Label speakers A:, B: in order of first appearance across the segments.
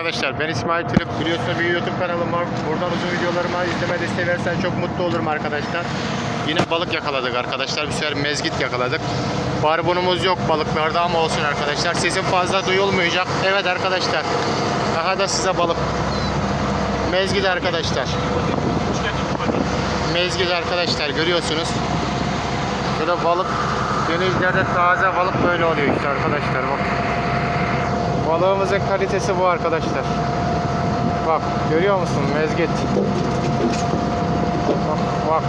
A: arkadaşlar. Ben İsmail Türk. Biliyorsunuz bir YouTube kanalım var. Buradan uzun videolarıma izleme desteği versen çok mutlu olurum arkadaşlar. Yine balık yakaladık arkadaşlar. Bir sefer mezgit yakaladık. Barbunumuz yok balıklarda ama olsun arkadaşlar. Sesim fazla duyulmayacak. Evet arkadaşlar. Daha da size balık. Mezgit arkadaşlar. Mezgit arkadaşlar görüyorsunuz. Burada balık denizlerde taze balık böyle oluyor işte arkadaşlar bak. Balığımızın kalitesi bu arkadaşlar. Bak görüyor musun mezgit. Bak bak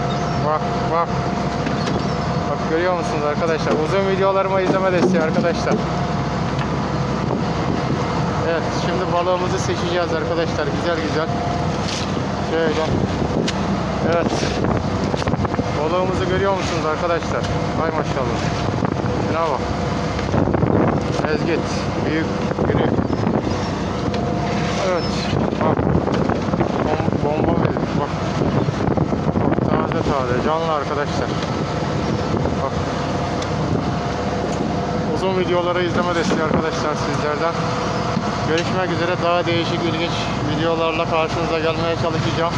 A: bak bak. Bak görüyor musunuz arkadaşlar? Uzun videolarımı izleme desteği arkadaşlar. Evet şimdi balığımızı seçeceğiz arkadaşlar güzel güzel. Şöyle. Evet. Balığımızı görüyor musunuz arkadaşlar? Hay maşallah. Şuna bak. Mezgit. Büyük biri. Evet. Bak. Bom- bomba mezgit. Bak. Bak taze. Canlı arkadaşlar. Bak. Uzun videoları izleme desteği arkadaşlar sizlerden. Görüşmek üzere daha değişik ilginç videolarla karşınıza gelmeye çalışacağım.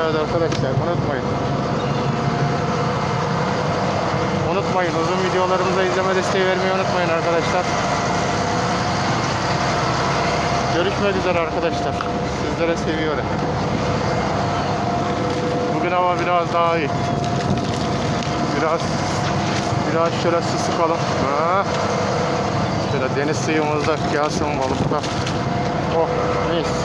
A: Evet arkadaşlar unutmayın. Unutmayın uzun videolarımıza izleme desteği vermeyi unutmayın arkadaşlar. Görüşmek üzere arkadaşlar. Sizlere seviyorum. Bugün hava biraz daha iyi. Biraz biraz şöyle su sıkalım. Şöyle deniz suyumuzda gelsin balıklar. Oh mis.